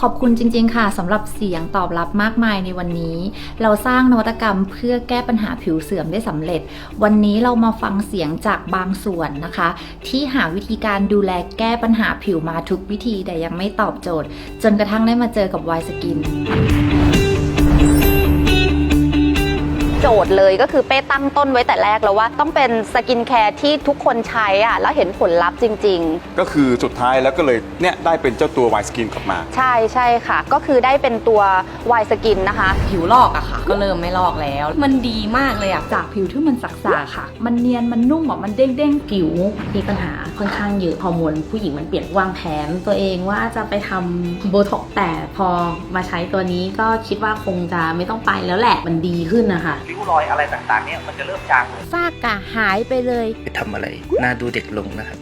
ขอบคุณจริง ๆ ค่ะสำหรับเสียงตอบรับมากมายในวันนี้ เราสร้างนวัตกรรมเพื่อแก้ปัญหาผิวเสื่อมได้สำเร็จ วันนี้เรามาฟังเสียงจากบางส่วนนะคะ ที่หาวิธีการดูแลแก้ปัญหาผิวมาทุกวิธีแต่ยังไม่ตอบโจทย์ จนกระทั่งได้มาเจอกับวายสกิน โจทย์เลยก็คือเป้ตั้งต้นไว้แต่แรกแล้วว่าต้องเป็นสกินแคร์ที่ทุกคนใช้อะแล้วเห็นผลลัพธ์จริง ก็คือสุดท้ายแล้วก็เลยเนี่ยได้เป็นเจ้าตัววายสกินกลับมา ๆ ใช่ใช่ค่ะ ก็คือได้เป็นตัววายสกินนะคะ ผิวลอกอะค่ะ ก็เริ่มไม่ลอกแล้ว มันดีมากเลยอะจากผิวที่มันสักๆค่ะ มันเนียน มันนุ่มอะมันเด้งเด้งผิวมีปัญหาค่อนข้างเยอะฮอร์โมนผู้หญิงมันเปลี่ยนวางแผน ตัวเองว่าจะไปทำโบท็อกซ์แต่พอมาใช้ตัวนี้ก็คิดว่าคงจะไม่ต้องไปแล้วแหละ มันดีขึ้นนะคะริ้วรอยอะไรต่างๆเนี่ยมันจะเริ่มจางลงฝ้ากระหายไปเลย ไปทำอะไรหน้าดูเด็กลงนะครับ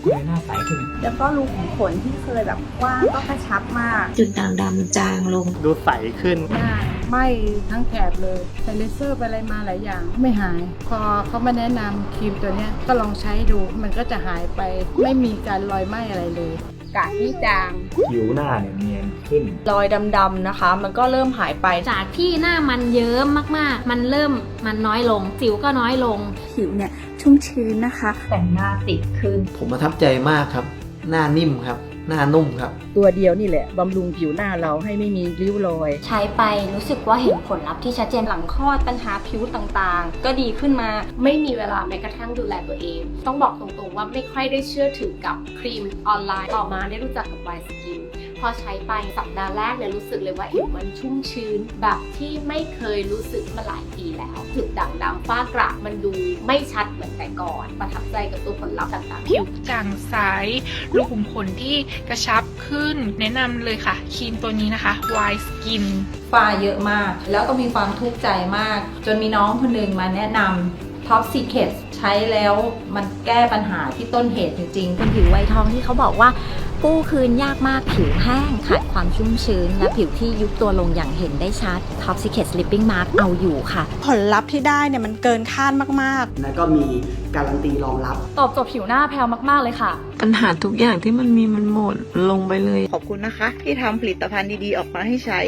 แล้วก็รูขุมขนที่เคยแบบกว้างก็กระชับมากจุดด่างดำจางลง ดูใสขึ้น หน้าไหม้ทั้งแถบเลยใส่เลเซอร์ไปอะไรมาหลายอย่าง ไม่หาย พอเขามาแนะนำครีมตัวเนี้ยก็ลองใช้ดูมันก็จะหายไป ไม่มีการรอยไหม้อะไรเลย กะที่จาง ผิวหน้าเนี่ยเนียนขึ้น รอยดำๆนะคะ มันก็เริ่มหายไป จากที่หน้ามันเยิ้มมากๆ มันเริ่มมันน้อยลง สิวก็น้อยลง ผิวเนี่ยชุ่มชื้นนะคะ แต่งหน้าติดขึ้น ผมประทับใจมากครับ หน้านิ่มครับ หน้านุ่มครับ ตัวเดียวนี่แหละบำรุงผิวหน้าเราให้ไม่มีริ้วรอย ใช้ไปรู้สึกว่าเห็นผลลัพธ์ที่ชัดเจนหลังคลอดปัญหาผิวต่างๆ ก็ดีขึ้นมาไม่มีเวลาแม้กระทั่งดูแลตัวเอง ต้องบอกตรงๆว่าไม่ค่อยได้เชื่อถือกับครีมออนไลน์ต่อมาได้รู้จักกับไวสกินพอใช้ไปสัปดาห์แรกเนี่ยรู้สึกเลยว่าผิวมันชุ่มชื้น แบบที่ไม่เคยรู้สึกมาหลายปีแล้วถึงด่างดำฝ้ากระมันดูไม่ชัดเหมือนแต่ก่อน ประทับใจกับตัวผลลัพธ์ต่างๆผิวจางใสรูขุมขนที่กระชับขึ้น แนะนำเลยค่ะครีมตัวนี้นะคะ Y Skin ฝ้าเยอะมาก แล้วก็มีความทุกข์ใจมาก จนมีน้องคนหนึ่งมาแนะนำ Top Secret ใช้แล้วมันแก้ปัญหาที่ต้นเหตุจริงๆเป็นผิวไวทองที่เขาบอกว่า กู้คืนยากมากผิวแห้ง ขาดความชุ่มชื้น และผิวที่ยุบตัวลงอย่างเห็นได้ชัด Top Secret Sleeping Mask เอาอยู่ค่ะ ผลลัพธ์ที่ได้เนี่ยมันเกินคาดมาก แล้วก็มีการันตีรองรับ ตอบโจทย์ผิวหน้าแพลวมาก ๆ เลยค่ะ ปัญหาทุกอย่างที่มันมีมันหมดลงไปเลย ขอบคุณนะคะ ที่ทำผลิตภัณฑ์ดีๆ ออกมาให้ใช้